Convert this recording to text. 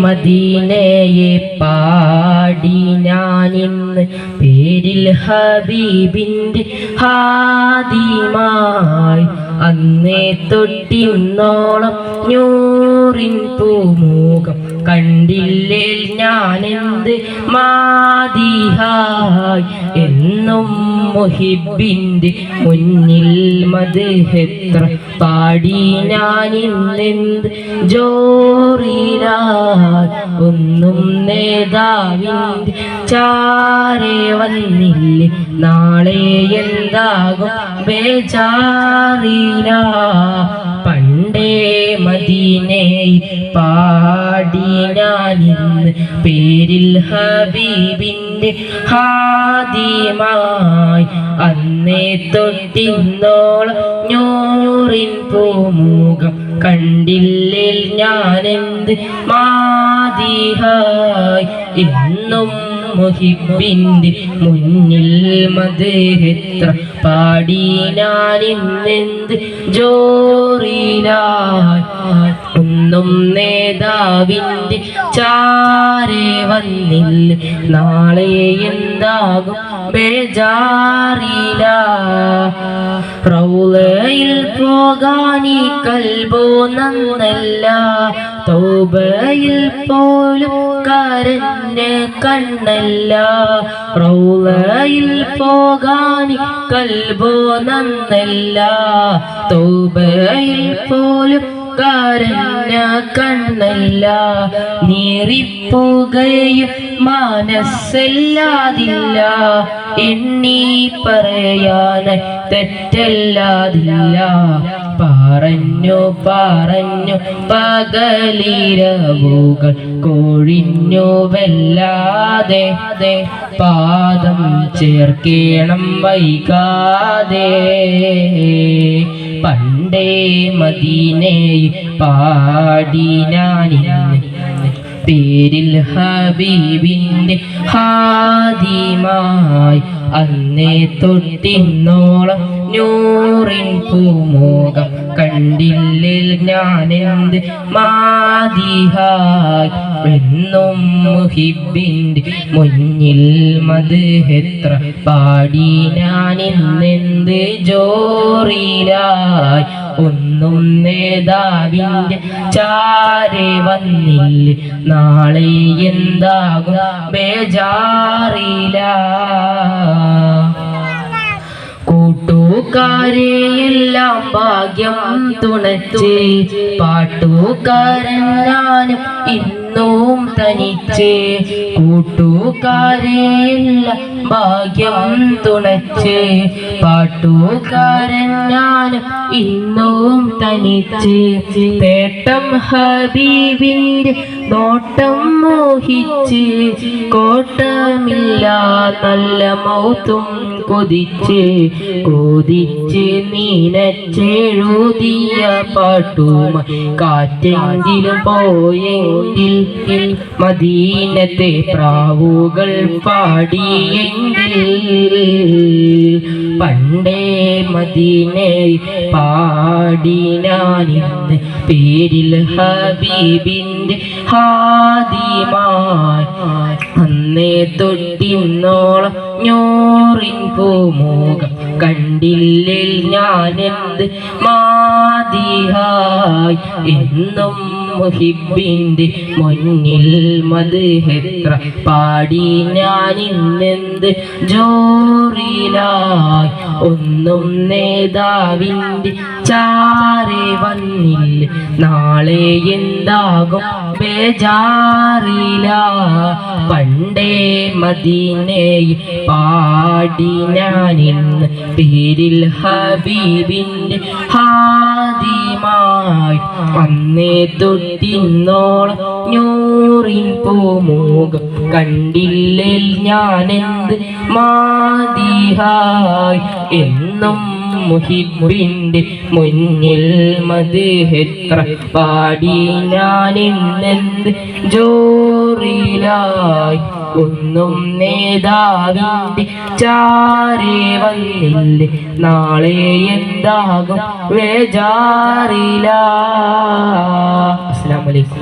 മദീനയെ പാടി ഞാൻ ഇന്ന് പേരിൽ ഹബീബിന്റെ ഹാദിമായി അന്നേ തൊട്ടിന്നോളം ഞൂറിൻ പൂമുഖം കണ്ടില്ലേ ഞാനെന്ത് മാതിഹായ് എന്നും മുഹിബിന്റെ മുന്നിൽ മധുഹെത്ര പാടി ഞാനിന്നെന്ത് ജോറിരായ് ഒന്നും നേതാവിന്റെ ചാരെ വന്നില്ലേ? നാളെ എന്താകും ബേചാറിരാ പണ്ടേ മദീനേ പാ പേരിൽ ഹബീബിന്റെ ഹാദിമായി അന്നേ തൊട്ടിന്നോളം ഞൂറിൻ പൂമുഖം കണ്ടില്ലേ ഞാനെന്ത് മാതിഹായി ഇന്നും മുഹിബിന്റെ മുന്നിൽ മതേത്ര പാടി ഞാനിന്നെന്ത് ജോറിലായി. ഒന്നും നേതാവിന്റെ ചാരെ വന്നില്ല നാളെ എന്താകും? ബേജാറില. റൗലയിൽ പോകാനി കൽബോ നന്നല്ല. തൗബയിൽ പോലും കരഞ്ഞ് കണ്ണല്ല. റൗലയിൽ പോകാനി കൽബോ നന്നല്ല. തൗബയിൽ പോലും കരഞ്ഞ കണ്ണല്ല നീറിപ്പോകയും മനസ്സല്ലാതില്ല. എണ്ണി പറയാൻ തെറ്റല്ലാതില്ല. പറഞ്ഞു പറഞ്ഞു പകലിരവുകൾ കൊഴിഞ്ഞു വല്ലാതെ. പാദം ചേർക്കേണം വൈകാതെ. പണ്ടേ മദീനെ പാടി പേരിൽ ഹബീബിന്റെ ഹാദിമായി അന്നേ തൊട്ടിന്നോളം നൂറിൻ പൂമുഖം കണ്ടില്ലിൽ ഞാനെന്ത് മാതിഹായി? എന്നും മുഹിബിന്റെ മുന്നിൽ മധുഹെത്ര പാടി ഞാനിന്നെന്ത് ജോറിലായി? ഒന്നും നേതാവിന്റെ ചാരെ വന്നില്ല. നാളെ എന്താകും? ബേജാറില കൂട്ടുകാരെയെല്ലാം ഭാഗ്യം തുണച്ച്. പാട്ടുകാരൻ ഞാനും ഇന്നും തനിച്ച്. കൂട്ടുകാരെയെല്ലാം ഭാഗ്യം തുണച്ച്. പാട്ടുകാരൻ ഞാനും ഇന്നും തനിച്ച്. തേട്ടം ഹബീബിന്റെ നോട്ടം മോഹിച്ച്. കോട്ടമില്ല നല്ല മൗത്തും കൊതിച്ച് കൊതിച്ച് നീനച്ചെഴുതിയ പാട്ടും കാറ്റെങ്കിലും പോയെങ്കിൽ മദീനത്തെ പ്രാവുകൾ പാടിയെങ്കിൽ പണ്ടേ മദീനെ പാടി ഞാനിന്ന് പേരിൽ ഹബീബിന്റെ ഹാദിമായി അന്നേ തൊട്ടിന്നോളം ഞോറിൻ പൂമുഖം കണ്ടില്ലിൽ ഞാനെന്ത് മാതിഹായി എന്നും മുഹിബിന്റെ മുന്നിൽ മദ്ഹെത്ര പാടി? ഞാനിന്നെന്ത് ജോറിലായി? ഒന്നും നേതാവിന്റെ ചാരെ വന്നില്ല. നാളെ എന്താകും? ബേജാറില. പണ്ടേ മദീനെ പാടി ഞാൻ ഞാനിന്ന് പേരിൽ ഹബീബിന്റെ ഹാദിമായി അന്നേ തൊട്ടിന്നോളം ഞൂറിൻ പൂമുഖം കണ്ടില്ലിൽ ഞാനെന്ത് മാതിഹായ് എന്നും മുഹിബിന്റെ മുന്നിൽ മധുഹെത്ര പാടി ഞാനിന്നെന്ത് ജോറിലായി? ഒന്നും നേതാവിന്റെ ചാരേ വന്നില്ല? നാളെ എന്താകും വേജാറില. അസ്സലാമു അലൈക്കും.